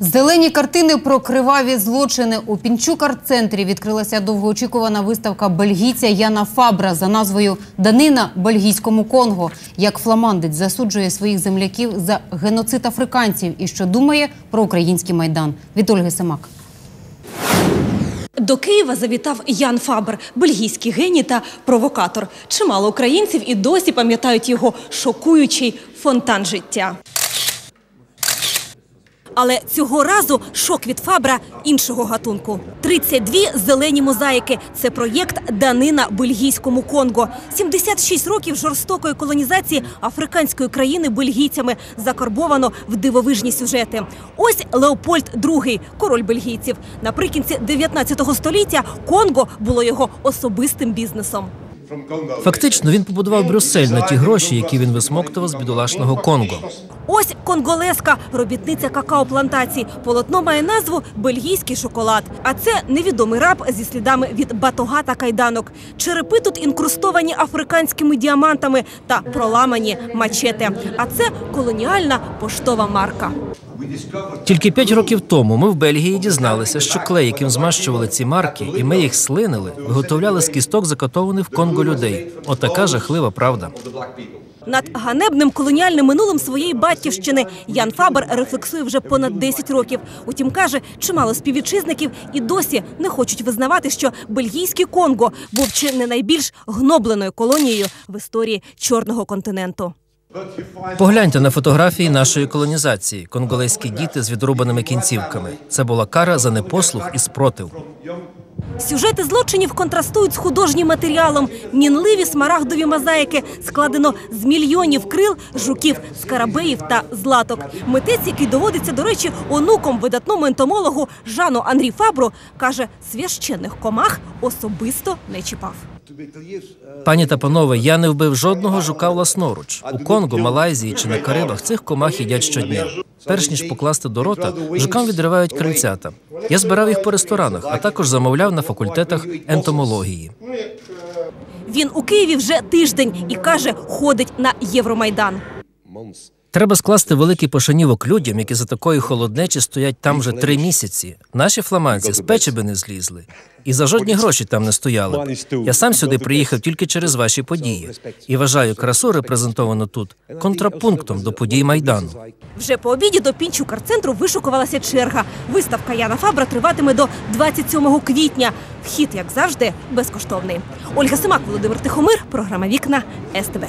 Зелені картини про криваві злочини у Пінчук-арт-центрі відкрилася довгоочікувана виставка бельгійця Яна Фабра за назвою Данина бельгійському Конго. Як фламандець засуджує своїх земляків за геноцид африканців і що думає про український майдан. Від Ольги Семак. До Києва завітав Ян Фабер, бельгійський геній та провокатор. Чимало українців і досі пам'ятають його шокуючий фонтан життя. Але цього разу шок від Фабра іншого гатунку. 32 зелені мозаїки – це проєкт «Данина бельгійському Конго». 76 років жорстокої колонізації африканської країни бельгійцями закарбовано в дивовижні сюжети. Ось Леопольд II, король бельгійців. Наприкінці 19 століття Конго було його особистим бізнесом. Фактично, він побудував Брюссель на ті гроші, які він висмоктував з бідолашного Конго. Ось конголеска, робітниця какао-плантацій. Полотно має назву «Бельгійський шоколад». А це невідомий раб зі слідами від батога та кайданок. Черепи тут інкрустовані африканськими діамантами та проламані мачети. А це колоніальна поштова марка. Тільки п'ять років тому ми в Бельгії дізналися, що клей, яким змащували ці марки, і ми їх слинили, виготовляли з кісток закатованих в Конго людей. Отака жахлива правда. Над ганебним колоніальним минулим своєї батьківщини Ян Фабер рефлексує вже понад 10 років. Утім, каже, чимало співвітчизників і досі не хочуть визнавати, що бельгійський Конго був чи не найбільш гнобленою колонією в історії чорного континенту. Погляньте на фотографії нашої колонізації: конголезькі діти з відрубаними кінцівками. Це була кара за непослух і спротив. Сюжети злочинів контрастують з художнім матеріалом. Мінливі смарагдові мозаїки складено з мільйонів крил, жуків, скарабеїв та златок. Митець, який доводиться, до речі, онуком видатному ентомологу Жану Анрі Фабру, каже, священних комах особисто не чіпав. Пані та панове, я не вбив жодного жука власноруч. У Конго, Малайзії чи на Карибах цих комах їдять щодня. Перш ніж покласти до рота, жукам відривають крильцята. Я збирав їх по ресторанах, а також замовляв на факультетах ентомології. Він у Києві вже тиждень і каже, ходить на Євромайдан. Треба скласти великий пошанівок людям, які за такої холоднечі стоять там вже три місяці. Наші фламандці з печі би не злізли. І за жодні гроші там не стояли. б. Я сам сюди приїхав тільки через ваші події. І вважаю красу репрезентовану тут контрапунктом до подій Майдану. Вже по обіді до Пінчукар-центру вишукувалася черга. Виставка Яна Фабра триватиме до 27 квітня. Вхід, як завжди, безкоштовний. Ольга Семак, Володимир Тихомир, програма Вікна СТБ.